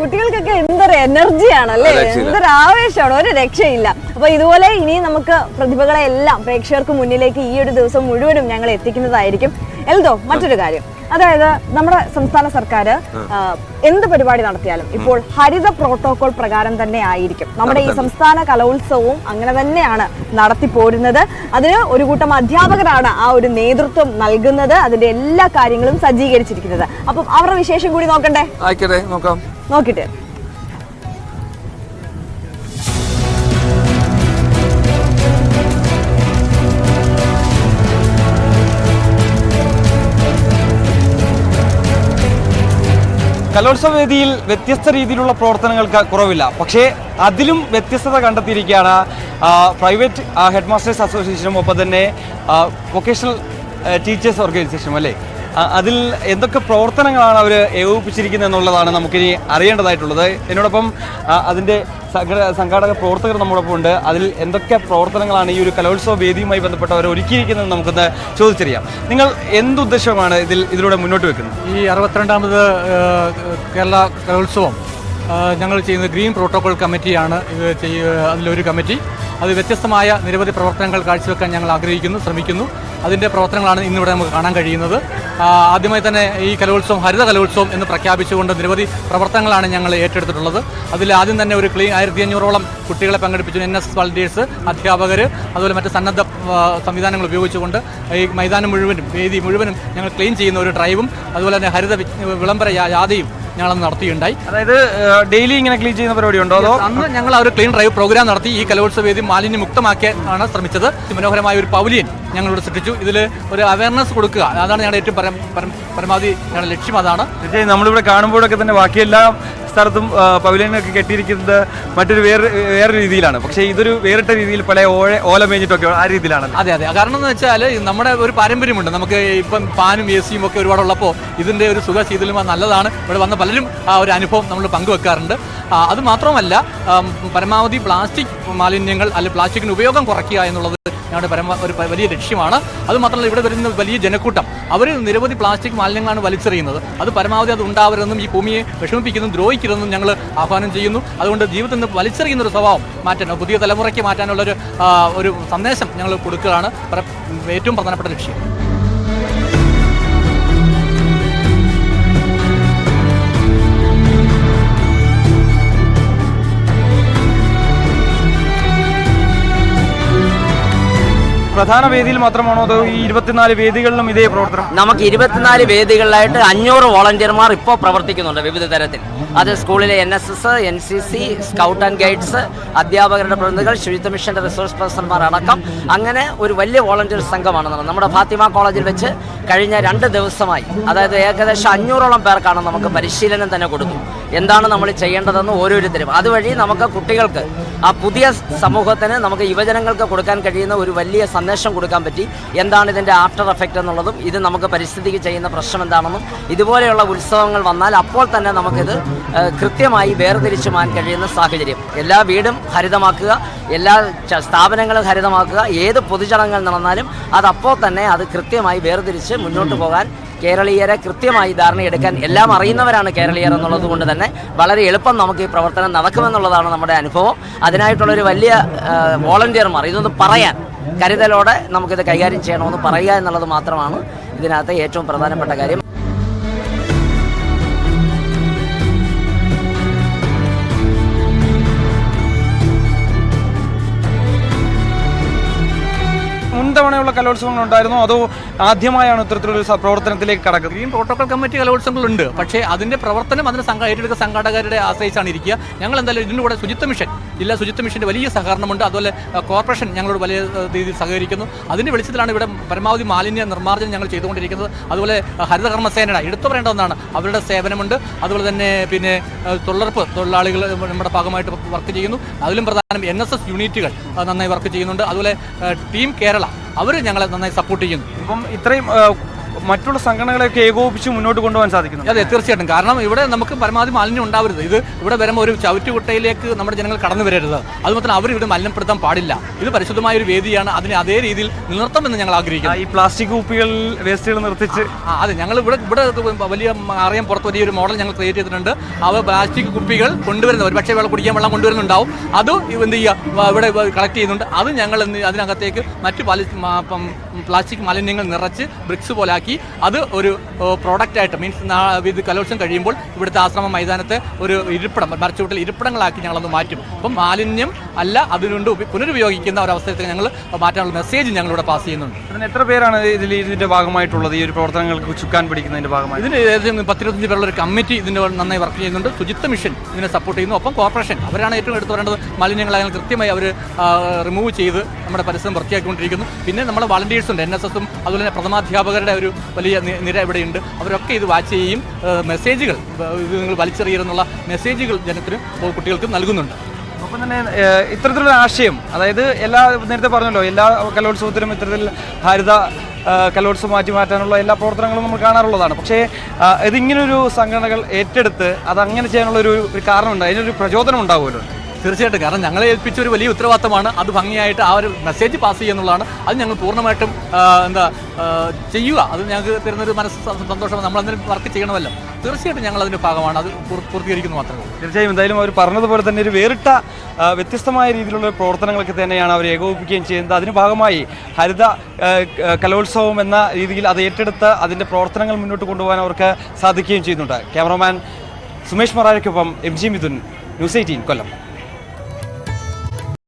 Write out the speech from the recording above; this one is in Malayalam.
കുട്ടികൾക്കൊക്കെ എന്തൊരു എനർജിയാണ് അല്ലേ എന്തൊരു ആവേശമാണ് ഒരു രക്ഷയില്ല. അപ്പൊ ഇതുപോലെ ഇനി നമുക്ക് പ്രതിഭകളെ എല്ലാം പ്രേക്ഷകർക്ക് മുന്നിലേക്ക് ഈ ഒരു ദിവസം മുഴുവനും ഞങ്ങൾ എത്തിക്കുന്നതായിരിക്കും. എൽദോ മറ്റൊരു കാര്യം. അതായത് നമ്മുടെ സംസ്ഥാന സർക്കാർ എന്ത് പരിപാടി നടത്തിയാലും ഇപ്പോൾ ഹരിത പ്രോട്ടോകോൾ പ്രകാരം തന്നെ ആയിരിക്കും. നമ്മുടെ ഈ സംസ്ഥാന കലോത്സവവും അങ്ങനെ തന്നെയാണ് നടത്തിപ്പോരുന്നത് അതിന് ഒരു കൂട്ടം അധ്യാപകരാണ് ആ ഒരു നേതൃത്വം നൽകുന്നത്. അതിന്റെ എല്ലാ കാര്യങ്ങളും സജ്ജീകരിച്ചിരിക്കുന്നത്. അപ്പം അവരുടെ വിശേഷം കൂടി നോക്കണ്ടേ? ആയിക്കോട്ടെ നോക്കാം. നോക്കിട്ട്. കലോത്സവ വേദിയിൽ വ്യത്യസ്ത രീതിയിലുള്ള പ്രവർത്തനങ്ങൾക്ക് കുറവില്ല. പക്ഷേ അതിലും വ്യത്യസ്തത കണ്ടെത്തിയിരിക്കുകയാണ് പ്രൈവറ്റ് ഹെഡ് മാസ്റ്റേഴ്സ് അസോസിയേഷനും ഒപ്പം തന്നെ വൊക്കേഷണൽ ടീച്ചേഴ്സ് ഓർഗനൈസേഷനും അല്ലേ? അതിൽ എന്തൊക്കെ പ്രവർത്തനങ്ങളാണ് അവർ ഏകോപിപ്പിച്ചിരിക്കുന്നത് എന്നുള്ളതാണ് നമുക്കിനി അറിയേണ്ടതായിട്ടുള്ളത്. എന്നോടൊപ്പം അതിന്റെ സംഘാടക പ്രവർത്തകർ നമ്മോടൊപ്പം ഉണ്ട്. അതിൽ എന്തൊക്കെ പ്രവർത്തനങ്ങളാണ് ഈ ഒരു കലോത്സവ വേദിയുമായി ബന്ധപ്പെട്ടവർ ഒരുക്കിയിരിക്കുന്നത് നമുക്കൊന്ന് ചോദിച്ചറിയാം. നിങ്ങൾ എന്തുദ്ദേശമാണ് ഇതിൽ ഇതിലൂടെ മുന്നോട്ട് വെക്കുന്നത്? ഈ അറുപത്തിരണ്ടാമത് കേരള കലോത്സവം ഞങ്ങൾ ചെയ്യുന്നത് ഗ്രീൻ പ്രോട്ടോകോൾ കമ്മിറ്റിയാണ് ഇത് ചെയ്യുക അതിലൊരു കമ്മിറ്റി. അത് വ്യത്യസ്തമായ നിരവധി പ്രവർത്തനങ്ങൾ കാഴ്ചവെക്കാൻ ഞങ്ങൾ ആഗ്രഹിക്കുന്നു ശ്രമിക്കുന്നു. അതിന്റെ പ്രവർത്തനങ്ങളാണ് ഇന്നിവിടെ നമുക്ക് കാണാൻ കഴിയുന്നത്. ആദ്യമായി തന്നെ ഈ കലോത്സവം ഹരിത കലോത്സവം എന്ന് പ്രഖ്യാപിച്ചുകൊണ്ട് നിരവധി പ്രവർത്തനങ്ങളാണ് ഞങ്ങൾ ഏറ്റെടുത്തിട്ടുള്ളത്. അതിൽ ആദ്യം തന്നെ ഒരു ക്ലീൻ ആയിരത്തി അഞ്ഞൂറോളം കുട്ടികളെ പങ്കെടുപ്പിച്ചു. എൻ എസ് വളണ്ടിയേഴ്സ് അധ്യാപകർ അതുപോലെ മറ്റ് സന്നദ്ധ സംവിധാനങ്ങൾ ഉപയോഗിച്ചുകൊണ്ട് ഈ മൈതാനം മുഴുവനും വേദി മുഴുവനും ഞങ്ങൾ ക്ലീൻ ചെയ്യുന്ന ഒരു ഡ്രൈവും അതുപോലെ തന്നെ ഹരിത വിളംബര യാതയും ഞങ്ങളന്ന് നടത്തിയുണ്ടായി അതായത് ഡെയിലി ഇങ്ങനെ ക്ലീൻ ചെയ്യുന്ന പരിപാടി ഉണ്ടോ അതോ അന്ന് ഞങ്ങൾ ആ ഒരു ക്ലീൻ ഡ്രൈവ് പ്രോഗ്രാം നടത്തി. ഈ കലോത്സവ വേദി മാലിന്യമുക്തമാക്കാൻ മുക്തമാക്കിയാണ് ശ്രമിച്ചത്. മനോഹരമായ ഒരു പൗലിയൻ ഞങ്ങളിവിടെ സൃഷ്ടിച്ചു. ഇതിൽ ഒരു അവയർനെസ് കൊടുക്കുക. അതാണ് ഞങ്ങളുടെ ഏറ്റവും പരം- പരം- പരമാവധി ഞങ്ങളുടെ ലക്ഷ്യം. അതാണ്. തീർച്ചയായും നമ്മളിവിടെ കാണുമ്പോഴൊക്കെ തന്നെ ബാക്കിയെല്ലാം സ്ഥലത്തും പവിലിയനൊക്കെ കെട്ടിയിരിക്കുന്നത് മറ്റൊരു വേറെ വേറെ രീതിയിലാണ്. പക്ഷേ ഇതൊരു വേറിട്ട രീതിയിൽ പല ഓല ഓല മേഞ്ഞിട്ടൊക്കെ ആ രീതിയിലാണ് അതെ അതെ. കാരണം എന്ന് വെച്ചാൽ നമ്മുടെ ഒരു പാരമ്പര്യമുണ്ട്. നമുക്ക് ഇപ്പം പാനും എ സിയും ഒക്കെ ഒരുപാടുള്ളപ്പോൾ ഇതിന്റെ ഒരു സുഖ ശീതലും നല്ലതാണ്. ഇവിടെ വന്ന പലരും ആ ഒരു അനുഭവം നമ്മൾ പങ്കുവെക്കാറുണ്ട്. അത് മാത്രമല്ല പരമാവധി പ്ലാസ്റ്റിക് മാലിന്യങ്ങൾ അല്ലെങ്കിൽ പ്ലാസ്റ്റിക്കിന് ഉപയോഗം കുറയ്ക്കുക എന്നുള്ളത് ഞങ്ങളുടെ പരമ ഒരു വലിയ ലക്ഷ്യമാണ്. അത് മാത്രമല്ല ഇവിടെ വരുന്ന വലിയ ജനക്കൂട്ടം. അവർ നിരവധി പ്ലാസ്റ്റിക് മാലിന്യങ്ങളാണ് വലിച്ചെറിയുന്നത്. അത് പരമാവധി അത് ഉണ്ടാവരുതെന്നും ഈ ഭൂമിയെ വിഷമിപ്പിക്കുന്നതും ദ്രോഹിക്കരുതെന്നും ഞങ്ങൾ ആഹ്വാനം ചെയ്യുന്നു. അതുകൊണ്ട് ജീവിതത്തിൽ നിന്ന് വലിച്ചെറിയുന്ന ഒരു സ്വഭാവം മാറ്റാൻ പുതിയ തലമുറയ്ക്ക് മാറ്റാനുള്ള ഒരു ഒരു സന്ദേശം ഞങ്ങൾ കൊടുക്കുകയാണ്. ഏറ്റവും പ്രധാനപ്പെട്ട ലക്ഷ്യം. പ്രധാന വേദിയിൽ മാത്രമാണോ അതോ ഈ ഇരുപത്തിനാല് വേദികളിലും ഇതേ പ്രവർത്തനം? നമുക്ക് ഇരുപത്തിനാല് വേദികളിലായിട്ട് അഞ്ഞൂറ് വോളണ്ടിയർമാർ ഇപ്പോൾ പ്രവർത്തിക്കുന്നുണ്ട് വിവിധ തരത്തിൽ. അത് സ്കൂളിലെ N S S N C C scout and guides അധ്യാപകരുടെ പ്രതിനിധികൾ ശുചിത്വ മിഷന്റെ റിസോഴ്സ് പേഴ്സൺമാർ അടക്കം. അങ്ങനെ ഒരു വലിയ വോളണ്ടിയർ സംഘമാണ് നമ്മുടെ ഫാത്തിമ കോളേജിൽ വെച്ച് കഴിഞ്ഞ രണ്ട് ദിവസമായി അതായത് ഏകദേശം അഞ്ഞൂറോളം പേർക്കാണ് നമുക്ക് പരിശീലനം തന്നെ കൊടുത്തു. എന്താണ് നമ്മൾ ചെയ്യേണ്ടതെന്ന് ഓരോരുത്തരും. അതുവഴി നമുക്ക് കുട്ടികൾക്ക് ആ പുതിയ സമൂഹത്തിന് നമുക്ക് യുവജനങ്ങൾക്ക് കൊടുക്കാൻ കഴിയുന്ന ഒരു വലിയ സന്ദേശം കൊടുക്കാൻ പറ്റി. എന്താണ് ഇതിന്റെ ആഫ്റ്റർ എഫക്റ്റ് എന്നുള്ളതും ഇത് നമുക്ക് പരിസ്ഥിതിക്ക് ചെയ്യുന്ന പ്രശ്നം എന്താണെന്നും ഇതുപോലെയുള്ള ഉത്സവങ്ങൾ വന്നാൽ അപ്പോൾ തന്നെ നമുക്കിത് കൃത്യമായി വേർതിരിച്ചു മാൻ കഴിയുന്ന സാഹചര്യം. എല്ലാ വീടും ഹരിതമാക്കുക എല്ലാ സ്ഥാപനങ്ങളും ഹരിതമാക്കുക ഏത് പൊതുചടങ്ങുകൾ നടന്നാലും അത് അപ്പോൾ തന്നെ അത് കൃത്യമായി വേർതിരിച്ച് മുന്നോട്ട് പോകാൻ കേരളീയരെ കൃത്യമായി ധാരണയെടുക്കാൻ എല്ലാം അറിയുന്നവരാണ് കേരളീയർ എന്നുള്ളത് കൊണ്ട് തന്നെ വളരെ എളുപ്പം നമുക്ക് ഈ പ്രവർത്തനം നടക്കുമെന്നുള്ളതാണ് നമ്മുടെ അനുഭവം. അതിനായിട്ടുള്ളൊരു വലിയ വോളണ്ടിയർമാർ ഇതൊന്ന് പറയാൻ കരുതലോടെ നമുക്കിത് കൈകാര്യം ചെയ്യണമെന്ന് പറയുക എന്നുള്ളത് മാത്രമാണ് ഇതിനകത്ത് ഏറ്റവും പ്രധാനപ്പെട്ട കാര്യം. മുൻതവണയുള്ള കലോത്സവങ്ങൾ ഉണ്ടായിരുന്നോ. അതോ ആദ്യമായാണ് ഇത്തരത്തിലൊരു പ്രവർത്തനത്തിലേക്ക് കടക്കുന്നത്. ഗ്രീൻ പ്രോട്ടോകോൾ കമ്മിറ്റി കലോത്സവങ്ങളുണ്ട്. പക്ഷേ അതിന്റെ പ്രവർത്തനം അതിന് സംഘ ഏറ്റെടുത്ത സംഘാടകരുടെ ആശ്രയിച്ചാണ് ഇരിക്കുക. ഞങ്ങൾ എന്തായാലും ഇതിന്റെ കൂടെ ശുചിത്വ മിഷൻ ജില്ലാ ശുചിത്വ മിഷന്റെ വലിയ സഹകരണമുണ്ട്. അതുപോലെ കോർപ്പറേഷൻ ഞങ്ങളോട് വലിയ രീതിയിൽ സഹകരിക്കുന്നു. അതിന്റെ വെളിച്ചത്തിലാണ് ഇവിടെ പരമാവധി മാലിന്യ നിർമ്മാർജനം ഞങ്ങൾ ചെയ്തുകൊണ്ടിരിക്കുന്നത്. അതുപോലെ ഹരിതകർമ്മസേനയുടെ എടുത്തു പറയേണ്ട ഒന്നാണ്. അവരുടെ സേവനമുണ്ട്. അതുപോലെ തന്നെ പിന്നെ തൊഴിലുറപ്പ് തൊഴിലാളികൾ നമ്മുടെ ഭാഗമായിട്ട് വർക്ക് ചെയ്യുന്നു. അതിലും പ്രധാനം എൻ എസ് എസ് യൂണിറ്റുകൾ നന്നായി വർക്ക് ചെയ്യുന്നുണ്ട്. അതുപോലെ ടീം കേരള അവർ ഞങ്ങളെ നന്നായി സപ്പോർട്ട് ചെയ്യുന്നു ഇപ്പം ഇത്രയും മറ്റുള്ള സംഘടനകളെയൊക്കെ ഏകോപിപ്പിച്ച് മുന്നോട്ട് കൊണ്ടുപോകാൻ സാധിക്കുന്നു. അതെ തീർച്ചയായിട്ടും. കാരണം ഇവിടെ നമുക്ക് പരമാവധി മാലിന്യം ഉണ്ടാവരുത്. ഇത് ഇവിടെ വരുമ്പോൾ ഒരു ചവിറ്റുകുട്ടയിലേക്ക് നമ്മുടെ ജനങ്ങൾ കടന്നു വരരുത്. അതുമാത്രം അവർ ഇവിടെ മലിനപ്പെടുത്താൻ പാടില്ല. ഇത് പരിശുദ്ധമായ ഒരു വേദിയാണ്. അതിനെ അതേ രീതിയിൽ നിലനിർത്തണമെന്ന് ഞങ്ങൾ ആഗ്രഹിക്കുന്നു. ഈ പ്ലാസ്റ്റിക് കുപ്പികൾ വേസ്റ്റുകൾ നിർത്തിച്ച്. അതെ ഞങ്ങൾ ഇവിടെ ഇവിടെ വലിയ അറിയാൻ പുറത്ത് വലിയൊരു മോഡൽ ഞങ്ങൾ ക്രിയേറ്റ് ചെയ്തിട്ടുണ്ട്. അവ പ്ലാസ്റ്റിക് കുപ്പികൾ കൊണ്ടുവരുന്നത് ഒരു പക്ഷേ വെള്ളം കുടിക്കാൻ വെള്ളം കൊണ്ടുവരുന്നുണ്ടാവും. അത് എന്ത് ചെയ്യുക ഇവിടെ കളക്ട് ചെയ്യുന്നുണ്ട്. അത് ഞങ്ങൾ അതിനകത്തേക്ക് മറ്റ് പാലി പ്ലാസ്റ്റിക് മാലിന്യങ്ങൾ നിറച്ച് ബ്രിക്സ് പോലാക്കി അത് ഒരു പ്രോഡക്റ്റ് ആയിട്ട് മീൻസ് ഇത് കലോത്സവം കഴിയുമ്പോൾ ഇവിടുത്തെ ആശ്രമ മൈതാനത്തെ ഒരു ഇരിപ്പിടം മരച്ചുവട്ടിൽ ഇരിപ്പിടങ്ങളാക്കി ഞങ്ങളത് മാറ്റും. അപ്പം മാലിന്യം അല്ല അതിനുണ്ട് പുനരുപയോഗിക്കുന്ന ഒരു അവസരത്തിൽ ഞങ്ങൾ മാറ്റാനുള്ള മെസ്സേജ് ഞങ്ങളിവിടെ പാസ് ചെയ്യുന്നുണ്ട്. അതിന് എത്ര പേരാണ് ഇതിൽ ഇതിന്റെ ഭാഗമായിട്ടുള്ളത്? ഈ ഒരു പ്രവർത്തനങ്ങൾക്ക് ചുക്കാൻ പിടിക്കുന്നതിന്റെ ഭാഗമായി ഇതിന് ഏകദേശം പത്തിരുപത്തഞ്ച് പേരുള്ള ഒരു കമ്മിറ്റി ഇതിന്റെ നന്നായി വർക്ക് ചെയ്യുന്നുണ്ട്. ശുചിത്വ മിഷൻ ഇതിനെ സപ്പോർട്ട് ചെയ്യുന്നു. ഒപ്പം കോർപ്പറേഷൻ അവരാണ് ഏറ്റവും എടുത്തു പറയേണ്ടത് മാലിന്യങ്ങൾ അതിനെ കൃത്യമായി അവർ റിമൂവ് ചെയ്ത് നമ്മുടെ പരിസരം വൃത്തിയാക്കിക്കൊണ്ടിരിക്കുന്നു. പിന്നെ നമ്മുടെ വളണ്ടിയേഴ്സ് ഉണ്ട് എൻ എസ് എസും അതുപോലെ തന്നെ പ്രഥമാധ്യാപകരുടെ ഒരു വലിയ നി- നിര ഇവിടെയുണ്ട്. അവരൊക്കെ ഇത് വാച്ച് ചെയ്യുകയും മെസ്സേജുകൾ നിങ്ങൾ വലിച്ചെറിയരുന്നുള്ള മെസ്സേജുകൾ ജനത്തിനും കുട്ടികൾക്കും നൽകുന്നുണ്ട്. അപ്പം തന്നെ ഇത്തരത്തിലുള്ള ആശയം അതായത് എല്ലാ നേരത്തെ പറഞ്ഞല്ലോ എല്ലാ കലോത്സവത്തിനും ഇത്തരത്തിൽ ഹരിത കലോത്സവം മാറ്റി മാറ്റാനുള്ള എല്ലാ പ്രവർത്തനങ്ങളും നമ്മൾ കാണാറുള്ളതാണ്. പക്ഷേ ഇതിങ്ങനൊരു സംഘടനകൾ ഏറ്റെടുത്ത് അത് അങ്ങനെ ചെയ്യാനുള്ള ഒരു ഒരു കാരണമുണ്ട്. അതിനൊരു പ്രചോദനം ഉണ്ടാവുമല്ലോ. തീർച്ചയായിട്ടും. കാരണം ഞങ്ങളെ ഏൽപ്പിച്ച ഒരു വലിയ ഉത്തരവാദിത്തമാണ് അത് ഭംഗിയായിട്ട് ആ ഒരു മെസ്സേജ് പാസ് ചെയ്യുക എന്നുള്ളതാണ്. അത് ഞങ്ങൾ പൂർണമായിട്ടും എന്താ ചെയ്യുക. അത് ഞങ്ങൾക്ക് തരുന്നൊരു മനസ്സ് സന്തോഷമാണ്. നമ്മൾ അതിന് വർക്ക് ചെയ്യണമല്ലോ. തീർച്ചയായിട്ടും ഞങ്ങൾ അതിന്റെ ഭാഗമാണ്. അത് പൂർ- പൂർത്തീകരിക്കുന്നു മാത്രമേ തീർച്ചയായും എന്തായാലും അവർ പറഞ്ഞതുപോലെ തന്നെ ഒരു വേറിട്ട വ്യത്യസ്തമായ രീതിയിലുള്ള പ്രവർത്തനങ്ങളൊക്കെ തന്നെയാണ് അവർ ഏകോപിപ്പിക്കുകയും ചെയ്യുന്നത്. അതിന് ഭാഗമായി ഹരിത കലോത്സവം എന്ന രീതിയിൽ അത് ഏറ്റെടുത്ത് അതിന്റെ പ്രവർത്തനങ്ങൾ മുന്നോട്ട് കൊണ്ടുപോകാൻ അവർക്ക് സാധിക്കുകയും ചെയ്യുന്നുണ്ട്. Cameraman Sumesh മറാരയ്ക്കൊപ്പം M G Mithun News Eighteen Kollam.